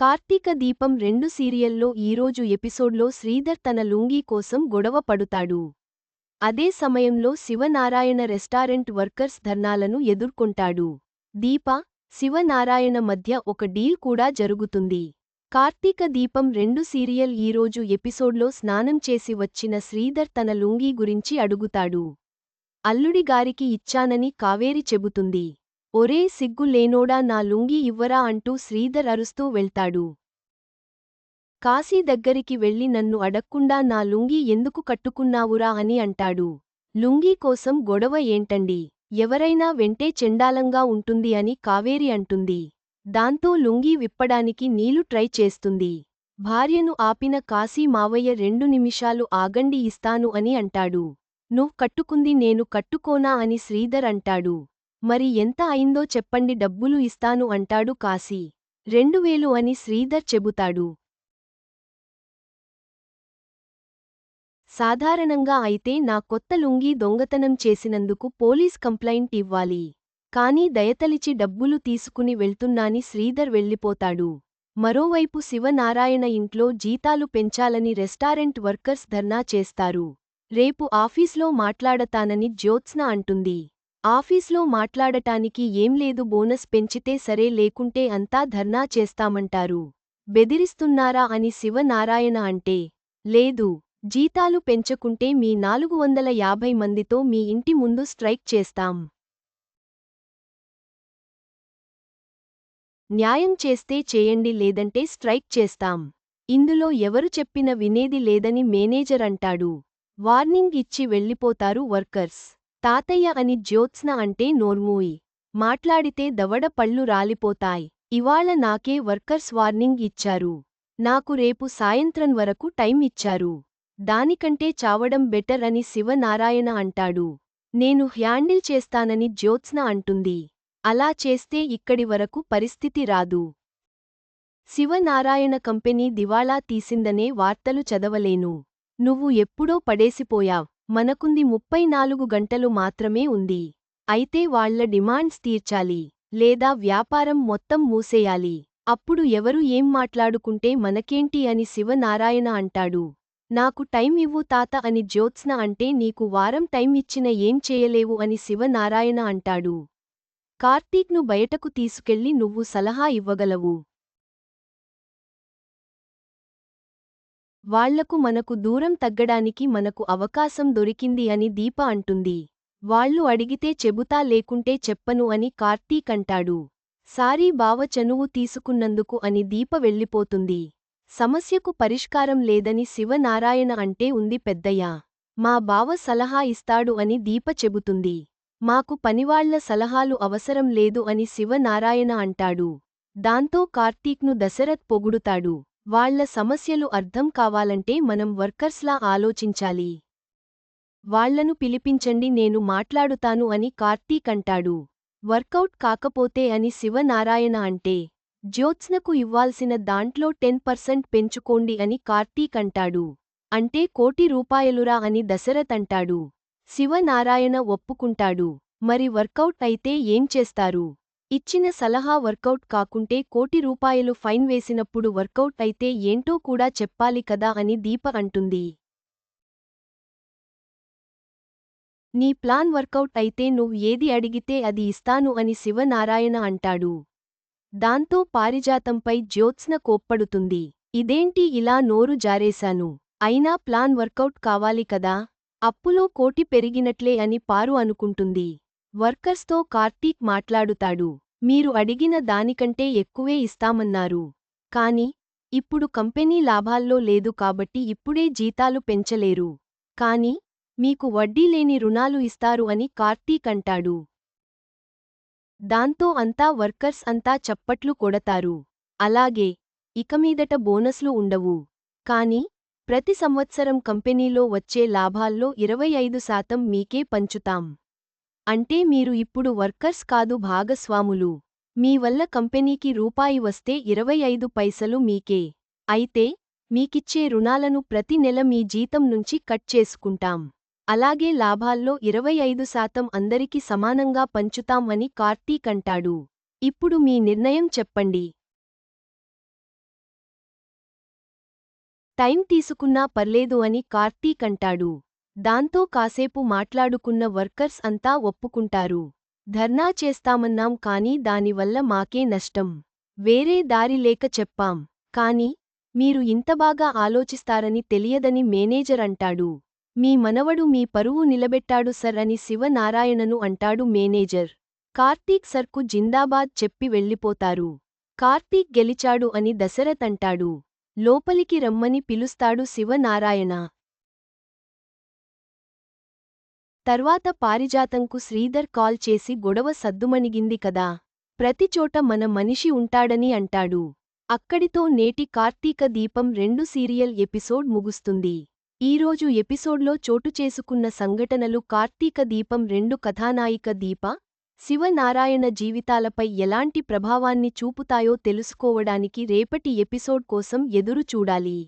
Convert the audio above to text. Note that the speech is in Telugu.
కార్తీక దీపం రెండు సీరియల్లో ఈరోజు ఎపిసోడ్లో శ్రీధర్ తన లుంగీ కోసం గొడవ పడుతాడు. అదే సమయంలో శివనారాయణ రెస్టారెంట్ వర్కర్స్ ధర్నాలను ఎదుర్కొంటాడు. దీప శివనారాయణ మధ్య ఒక డీల్ కూడా జరుగుతుంది. కార్తీక దీపం రెండు సీరియల్ ఈరోజు ఎపిసోడ్లో స్నానం చేసి వచ్చిన శ్రీధర్ తన లుంగీ గురించి అడుగుతాడు. అల్లుడిగారికి ఇచ్చానని కావేరి చెబుతుంది. ఒరే సిగ్గు లేనోడా నా లుంగీ ఇవ్వరా అంటూ శ్రీధర్ అరుస్తూ వెళ్తాడు. కాశీ దగ్గరికి వెళ్ళి నన్ను అడక్కుండా నా లుంగీ ఎందుకు కట్టుకున్నావురా అని అంటాడు. లుంగీ కోసం గొడవ ఏంటండి? ఎవరైనా వెంటే చెండాలంగా ఉంటుంది అని కావేరి అంటుంది. దాంతో లుంగీ విప్పడానికి నీలు ట్రై చేస్తుంది. భార్యను ఆపిన కాశీ మావయ్య రెండు నిమిషాలు ఆగండి ఇస్తాను అని అంటాడు. నువ్వు కట్టుకుంది నేను కట్టుకోనా అని శ్రీధర్ అంటాడు. మరి ఎంత అయిందో చెప్పండి డబ్బులు ఇస్తాను అంటాడు కాశీ. రెండువేలు అని శ్రీధర్ చెబుతాడు. సాధారణంగా అయితే నా కొత్త లుంగీ దొంగతనం చేసినందుకు పోలీస్ కంప్లైంట్ ఇవ్వాలి. కానీ దయతలిచి డబ్బులు తీసుకుని వెళ్తున్నాని శ్రీధర్ వెళ్ళిపోతాడు. మరోవైపు శివనారాయణ ఇంట్లో జీతాలు పెంచాలని రెస్టారెంట్ వర్కర్స్ ధర్నా చేస్తారు. రేపు ఆఫీస్లో మాట్లాడతానని జ్యోత్స్న అంటుంది. ఆఫీస్లో మాట్లాడటానికి ఏం లేదు బోనస్ పెంచితే సరే లేకుంటే అంతా ధర్నా చేస్తామంటారు. బెదిరిస్తున్నారా అని శివనారాయణ అంటే లేదు జీతాలు పెంచకుంటే మీ నాలుగు వందల యాభై మందితో మీ ఇంటి ముందు స్ట్రైక్ చేస్తాం. న్యాయం చేస్తే చేయండి లేదంటే స్ట్రైక్ చేస్తాం. ఇందులో ఎవరు చెప్పిన వినేది లేదని మేనేజర్ అంటాడు. వార్నింగ్ ఇచ్చి వెళ్ళిపోతారు వర్కర్స్. తాతయ్య అని జ్యోత్స్న అంటే నోర్మూయి. మాట్లాడితే దవడ పళ్ళు రాలిపోతాయ్. ఇవాళ నాకే వర్కర్స్ వార్నింగ్ ఇచ్చారు. నాకు రేపు సాయంత్రం వరకు టైం ఇచ్చారు. దానికంటే చావడం బెటర్ అని శివనారాయణ అంటాడు. నేను హ్యాండిల్ చేస్తానని జ్యోత్స్న అంటుంది. అలా చేస్తే ఇక్కడి వరకు పరిస్థితి రాదు. శివనారాయణ కంపెనీ దివాళా తీసిందనే వార్తలు చదవలేను. నువ్వు ఎప్పుడో పడేసిపోయావ్. మనకుంది ముప్పై నాలుగు గంటలు మాత్రమే ఉంది. అయితే వాళ్ళ డిమాండ్స్ తీర్చాలి. లేదా వ్యాపారం మొత్తం మూసేయాలి. అప్పుడు ఎవరు ఏం మాట్లాడుకుంటే మనకేంటి అని శివనారాయణ అంటాడు. నాకు టైం ఇవ్వు తాత అని జ్యోత్స్న అంటే నీకు వారం టైం ఇచ్చిన ఏం చేయలేవు అని శివనారాయణ అంటాడు. కార్తీక్ను బయటకు తీసుకెళ్ళి నువ్వు సలహా ఇవ్వగలవు. వాళ్ళకు మనకు దూరం తగ్గడానికి మనకు అవకాశం దొరికింది అని దీప అంటుంది. వాళ్ళు అడిగితే చెబుతా లేకుంటే చెప్పను అని కార్తీక్ అంటాడు సారీ బావ చనువు తీసుకున్నందుకు అని దీప వెళ్ళిపోతుంది. సమస్యకు పరిష్కారం లేదని శివనారాయణ అంటే ఉంది పెద్దయ్య. మా బావ సలహా ఇస్తాడు అని దీప చెబుతుంది. మాకు పనివాళ్ళ సలహాలు అవసరం లేదు అని శివనారాయణ అంటాడు. దాంతో కార్తీక్ను దశరథ్ పొగుడుతాడు. వాళ్ళ సమస్యలు అర్థం కావాలంటే మనం వర్కర్స్లా ఆలోచించాలి. వాళ్ళను పిలిపించండి నేను మాట్లాడుతాను అని కార్తీక్ అంటాడు. వర్కౌట్ కాకపోతే అని శివనారాయణ అంటే జ్యోత్స్నకు ఇవ్వాల్సిన దాంట్లో టెన్ పర్సెంట్ పెంచుకోండి అని కార్తీక్ అంటాడు. అంటే కోటి రూపాయలురా అని దశరథ్ అంటాడు. శివనారాయణ ఒప్పుకుంటాడు. మరి వర్కౌట్ అయితే ఏం చేస్తారు? ఇచ్చిన సలహా వర్కౌట్ కాకుంటే కోటి రూపాయలు ఫైన్ వేసినప్పుడు వర్కౌట్ అయితే ఏంటో కూడా చెప్పాలి కదా అని దీప అంటుంది. నీ ప్లాన్ వర్కౌట్ అయితే నువ్వు ఏది అడిగితే అది ఇస్తాను అని శివనారాయణ అంటాడు. దాంతో పారిజాతంపై జ్యోత్స్న కోప్పడుతుంది. ఇదేంటి ఇలా నోరు జారేశాను? అయినా ప్లాన్ వర్కౌట్ కావాలి కదా? అప్పులో కోటి పెరిగినట్లే అని పారు అనుకుంటుంది. వర్కర్స్తో కార్తీక్ మాట్లాడుతాడు. మీరు అడిగిన దానికంటే ఎక్కువే ఇస్తామన్నారు. కాని ఇప్పుడు కంపెనీ లాభాల్లో లేదు కాబట్టి ఇప్పుడే జీతాలు పెంచలేరు. కాని మీకు వడ్డీలేని రుణాలు ఇస్తారు అని కార్తీక్ అంటాడు. దాంతో అంతా వర్కర్స్ అంతా చప్పట్లు కొడతారు. అలాగే ఇకమీదట బోనస్లు ఉండవు. కాని ప్రతి సంవత్సరం కంపెనీలో వచ్చే లాభాల్లో ఇరవై ఐదు శాతం మీకే పంచుతాం. అంటే మీరు ఇప్పుడు వర్కర్స్ కాదు భాగస్వాములు. మీ వల్ల కంపెనీకి రూపాయి వస్తే ఇరవై ఐదు పైసలు మీకే. అయితే మీకిచ్చే రుణాలను ప్రతి నెల మీ జీతం నుంచి కట్ చేసుకుంటాం. అలాగే లాభాల్లో ఇరవై ఐదు శాతం అందరికి సమానంగా పంచుతాం అని కార్తీక్ అంటాడు. ఇప్పుడు మీ నిర్ణయం చెప్పండి. టైం తీసుకున్నా పర్లేదు అని కార్తీక్ అంటాడు. దాంతో కాసేపు మాట్లాడుకున్న వర్కర్స్ అంతా ఒప్పుకుంటారు. ధర్నా చేస్తామన్నాం కానీ దానివల్ల మాకే నష్టం. వేరే దారి లేక చెప్పాం. కాని మీరు ఇంతబాగా ఆలోచిస్తారని తెలియదని మేనేజర్ అంటాడు. మీ మనవడు మీ పరువు నిలబెట్టాడు సర్ అని శివనారాయణను అంటాడు మేనేజర్. కార్తీక్ సర్కు జిందాబాద్ చెప్పి వెళ్ళిపోతారు. కార్తీక్ గెలిచాడు అని దశరథ్ అంటాడు. లోపలికి రమ్మని పిలుస్తాడు శివనారాయణ. తర్వాత పారిజాతంకు శ్రీధర్ కాల్ చేసి గొడవ సద్దుమణిగింది కదా. ప్రతిచోట మన మనిషి ఉంటాడని అంటాడు. అక్కడితో నేటి కార్తీక దీపం రెండు సీరియల్ ఎపిసోడ్ ముగుస్తుంది. ఈరోజు ఎపిసోడ్లో చోటు చేసుకున్న సంఘటనలు కార్తీక దీపం రెండు కథానాయిక దీప శివనారాయణ జీవితాలపై ఎలాంటి ప్రభావాన్ని చూపుతాయో తెలుసుకోవడానికి రేపటి ఎపిసోడ్ కోసం ఎదురు చూడాలి.